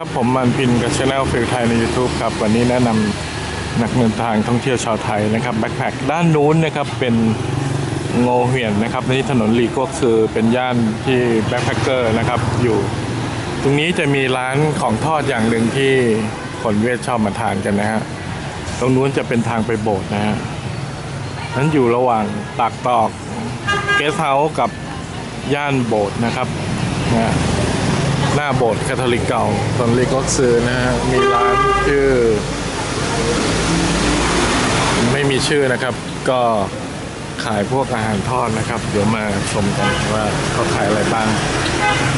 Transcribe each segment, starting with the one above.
ครับผมมันพินกับช anel ฟิลไทยใน YouTube ครับ วันนี้แนะนำนักเดินทางท่องเที่ยวชาวไทยนะครับแบ็คแพคด้านนู้นนะครับเป็นโงเหียนนะครับนี่ถนนลีกวกซือเป็นย่านที่แบ็คแพคเกอร์นะครับอยู่ ตรงนี้จะมีร้านของทอดอย่างหนึ่งที่คนเวียดชอบมาทานกันนะฮะตรงนู้นจะเป็นทางไปโบสถ์นะฮะนั้นอยู่ระหว่างปากตอกเกสเฮาส์กับย่านโบสถ์นะครับนะฮะ หน้าโบสถ์คาทอลิกเก่าตอนลีก็ซื้อนะฮะมีร้านชื่อ ไม่มีชื่อนะครับ ก็ขายพวกอาหารทอดนะครับ เดี๋ยวมาชมกันว่าเขาขายอะไรบ้าง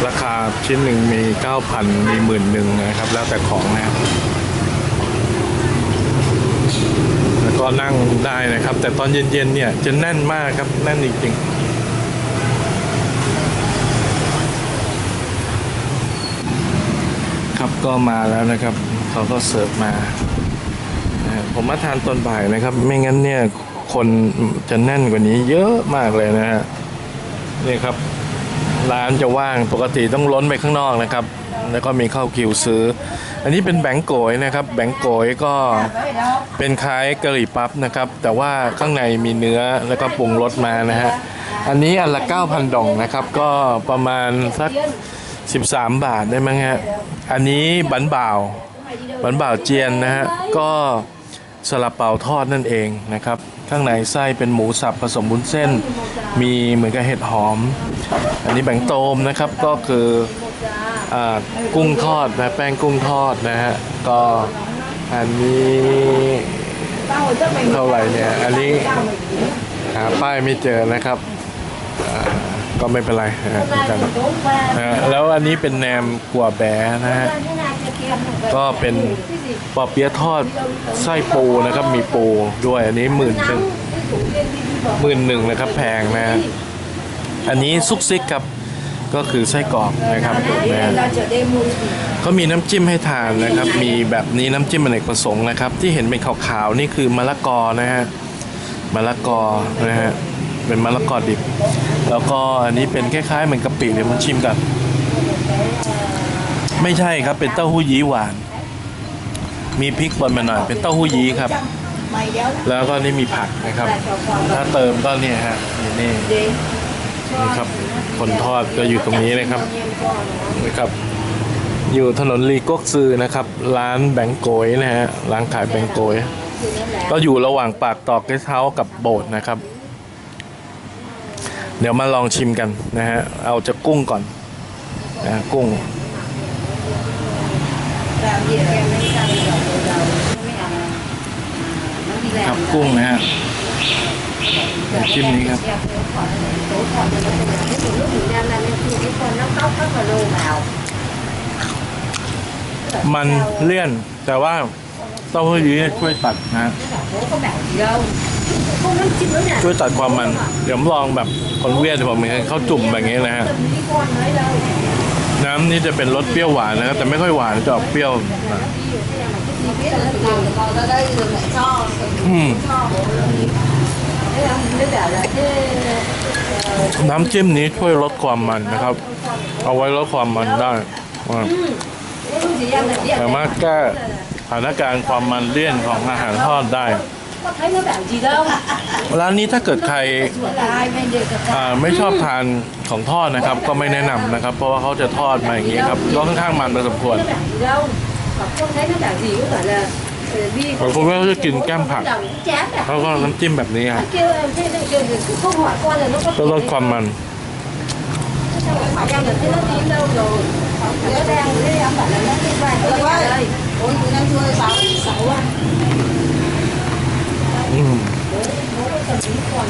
ราคาชิ้นหนึ่งมี 9,000 มีหมื่นหนึ่งนะครับ แล้วแต่ของนะแล้วก็นั่งได้นะครับ แต่ตอนเย็นๆเนี่ยจะแน่นมากครับแน่นจริงๆ ครับก็มาแล้วนะครับเขาก็เสิร์ฟมาผมมาทานตอนบ่ายนะครับ ไม่งั้นเนี่ยคนจะแน่นกว่านี้เยอะมากเลยนะฮะนี่ครับ ร้านจะว่างปกติต้องล้นไปข้างนอกนะครับ แล้วก็มีเข้าคิวซื้อ อันนี้เป็นแบงก์โกยนะครับ แบงก์โกยก็เป็นคล้ายกะหรี่ปั๊บนะครับ แต่ว่าข้างในมีเนื้อแล้วก็ปรุงรสมานะฮะอันนี้อันละ9,000ดองนะครับ ก็ประมาณสัก 13 บาทได้มั้งฮะ อันนี้บันบ่าว บันบ่าวเจียนนะฮะ ก็สลับเป่าทอดนั่นเองนะครับ ข้างในไส้เป็นหมูสับผสมบุ้นเส้น มีเหมือนกับเห็ดหอม อันนี้แบงโตมนะครับก็คืออกุ้งทอดนะแป้งกุ้งทอดนะฮะ ก็อันนี้เท่าไหร่เนี่ย อันนี้หาป้ายไม่เจอนะครับ ก็ไม่เป็นไรนะฮะกันนะฮะแล้วอันนี้เป็นแหนมกัวแบนะฮะก็เป็นปอเปี๊ยะทอดไส้ปูนะครับ มีปูด้วยอันนี้หมื่นหนึ่งหมื่นหนึ่งนะครับแพงนะฮะอันนี้ซุกซิกครับก็คือไส้กรอกนะครับนะเขามีน้ำจิ้มให้ทานนะครับ มีแบบนี้น้ำจิ้มอเนกประสงค์นะครับ ที่เห็นเป็นขาวๆนี่คือมะละกอนะฮะมะละกอนะฮะ เป็นมะละกอดิบ แล้วก็อันนี้เป็นคล้ายๆเหมือนกะปิเดี๋ยวมันชิมกัน ไม่ใช่ครับเป็นเต้าหู้ยี้หวาน มีพริกป่นมาหน่อยเป็นเต้าหู้ยี้ครับ แล้วก็นี่มีผักนะครับ ถ้าเติมก็เนี่ยฮะนี่นี่นี่ครับคนทอดก็อยู่ตรงนี้นะครับนะครับอยู่ถนนลีกกซือนะครับ ร้านแบงโกยนะฮะร้านขายแบงโกยก็อยู่ระหว่างปากตอกเกสเฮาส์กับโบสถ์นะครับ เดี๋ยวมาลองชิมกันนะฮะ เอาจากกุ้งก่อนนะกุ้ง ครับกุ้งนะฮะชิมนี้ครับ มันเลี่ยนแต่ว่าเต้าหู้ยี้เนี่ยช่วยตัดนะฮะ ช่วยตัดความมัน เดี๋ยวผมลองแบบคนเวียดผมเหมือนเขาจุ่มแบบนี้นะฮะน้ำนี่จะเป็นรสเปรี้ยวหวานนะครับแต่ไม่ค่อยหวานจะออกเปรี้ยวนะอืมน้ำจิ้มนี้ช่วยลดความมันนะครับ เอาไว้ลดความมันได้สามารถแก้สถานการณ์ความมันเลี่ยนของอาหารทอดได้ ร้านนี้ถ้าเกิดใครอ่าไม่ชอบทานของทอดนะครับ ก็ไม่แนะนำนะครับ เพราะว่าเขาจะทอดมาอย่างนี้ครับก็ค่อนข้างมันพอสมควรบางคนก็จะกินแก้มผักแล้วก็น้ำจิ้มแบบนี้ครับก็ลดความมัน อืม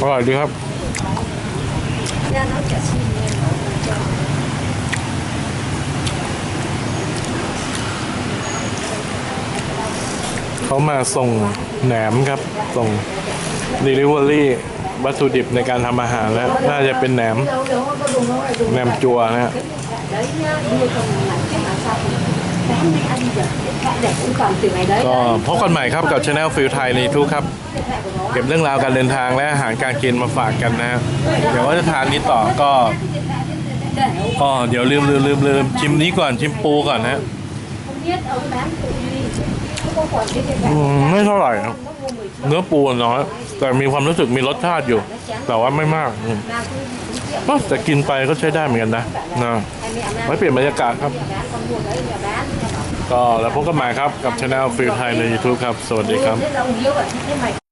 อร่อยดีครับเขามาส่งแหนมครับ ส่ง Delivery วัตถุดิบในการทำอาหารแล้ว น่าจะเป็นแหนม แหนมจัวนะฮะ ก็พบกันใหม่ครับกับช anel ฟิลไทยในทุกครับ เก็บเรื่องราวการเดินทางและอาหารการกินมาฝากกันนะฮะเดี๋ยวว่าจะทานนี้ต่อก็ ก็เดี๋ยวลืมลืมลืมลืมชิมนี้ก่อนชิมปูก่อนนะฮะ biết ông bán tự đi không có còn cái tiền อืมไม่เท่าไหร่ครับเนื้อปูน้อยแต่มีความรู้สึกมีรสชาติอยู่ แต่ว่าไม่มาก แต่กินไปก็ใช้ได้เหมือนกันนะนะไว้เปลี่ยนบรรยากาศครับ ก็แล้วพบกันใหม่ครับกับช anel ฟิลไทยใน YouTube ครับ สวัสดีครับ